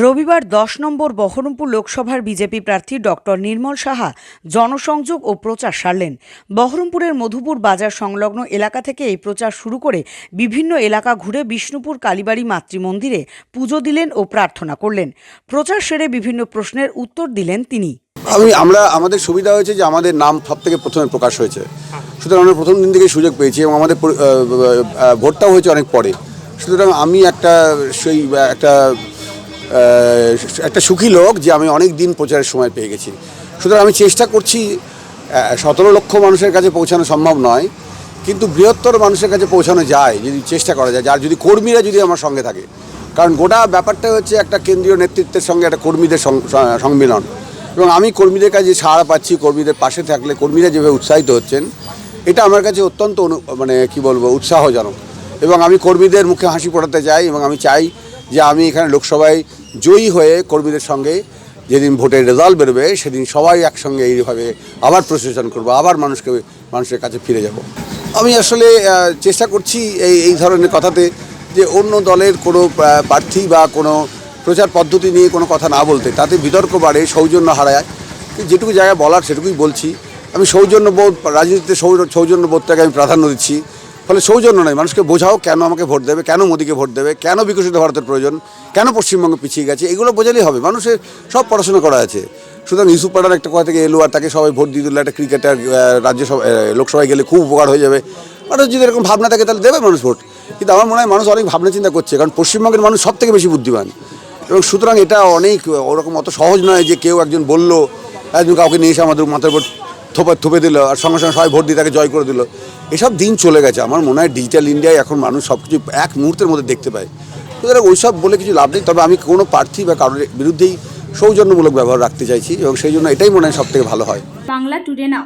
রবিবার দশ নম্বর বহরমপুর লোকসভার বিজেপি প্রার্থী ডক্টর নির্মল সাহা জনসংযোগ ও প্রচার সারলেন। বহরমপুরের মধুপুর বাজার সংলগ্ন এলাকা থেকে এই প্রচার শুরু করে বিভিন্ন এলাকা ঘুরে বিষ্ণুপুর, কালীবাড়ি মাতৃমন্দিরে পুজো দিলেন ও প্রার্থনা করলেন। প্রচার সেরে বিভিন্ন প্রশ্নের উত্তর দিলেন তিনি। আমি, আমরা, আমাদের সুবিধা হয়েছে যে আমাদের নাম সব থেকে প্রথমে প্রকাশ হয়েছে। সুতরাং আমরা প্রথম দিন থেকে সুযোগ পেয়েছি এবং আমাদের ভোটটাও হয়েছে অনেক পরে। সুতরাং আমি একটা সেই, একটা একটা সুখী লোক যে আমি অনেক দিন প্রচারের সময় পেয়ে গেছি। সুতরাং আমি চেষ্টা করছি সতেরো লক্ষ মানুষের কাছে পৌঁছানো সম্ভব নয়, কিন্তু বৃহত্তর মানুষের কাছে পৌঁছানো যায়, যদি চেষ্টা করা যায়, যার যদি কর্মীরা যদি আমার সঙ্গে থাকে। কারণ গোটা ব্যাপারটা হচ্ছে একটা কেন্দ্রীয় নেতৃত্বের সঙ্গে একটা কর্মীদের সং- স- সম্মিলন। এবং আমি কর্মীদের কাছে সাড়া পাচ্ছি, কর্মীদের পাশে থাকলে কর্মীরা যেভাবে উৎসাহিত হচ্ছেন, এটা আমার কাছে অত্যন্ত মানে কি বলব, উৎসাহজনক। এবং আমি কর্মীদের মুখে হাসি ফোটাতে চাই, এবং আমি চাই যে আমি এখানে লোকসভায় জয়ী হয়ে কর্মীদের সঙ্গে যেদিন ভোটের রেজাল্ট বেরোবে, সেদিন সবাই একসঙ্গে এইভাবে আবার প্রশাসন করব, আবার মানুষকে, মানুষের কাছে ফিরে যাব। আমি আসলে চেষ্টা করছি এই এই ধরনের কথাতে যে অন্য দলের কোনো প্রার্থী বা কোনো প্রচার পদ্ধতি নিয়ে কোনো কথা না বলতে, তাতে বিতর্ক বাড়ে, সৌজন্য হারায়। যেটুকু জায়গায় বলার সেটুকুই বলছি। আমি সৌজন্যবোধ, রাজনীতিতে সৌজন্যবোধটাকে আমি প্রাধান্য দিচ্ছি। ফলে সৌজন্য নয়। মানুষকে বোঝাও কেন আমাকে ভোট দেবে, কেন মোদীকে ভোট দেবে, কেন বিকশিত ভারতের প্রয়োজন, কেন পশ্চিমবঙ্গ পিছিয়ে গেছে, এগুলো বোঝালেই হবে। মানুষের সব পড়াশোনা করা আছে। সুতরাং ইউসুফ পাঠান একটা কথা থেকে এলো আর তাকে সবাই ভোট দিয়ে দিল, একটা ক্রিকেটার রাজ্যসভা লোকসভায় গেলে খুব উপকার হয়ে যাবে। মানুষ যদি এরকম ভাবনা থাকে তাহলে দেবে মানুষ ভোট। কিন্তু আমার মনে হয় মানুষ অনেক ভাবনা চিন্তা করছে, কারণ পশ্চিমবঙ্গের মানুষ সব থেকে বেশি বুদ্ধিমান। এবং সুতরাং এটা অনেক ওরকম অত সহজ নয় যে কেউ একজন বলল, একজন কাউকে নিয়ে এসে আমাদের মাথার উপর থোপা, থুপে দিল, আর সঙ্গে সঙ্গে সবাই ভোট দিয়ে তাকে জয় করে দিল। এসব দিন চলে গেছে। আমার মনে হয় ডিজিটাল ইন্ডিয়ায় এখন মানুষ সব কিছু এক মুহূর্তের মধ্যে দেখতে পায়। সুতরাং ওইসব বলে কিছু লাভ নেই। তবে আমি কোনো প্রার্থী বা কারোর বিরুদ্ধেই সৌজন্যমূলক ব্যবহার রাখতে চাইছি এবং সেই জন্য এটাই মনে হয় সব থেকে ভালো হয়। বাংলা টুডে নাও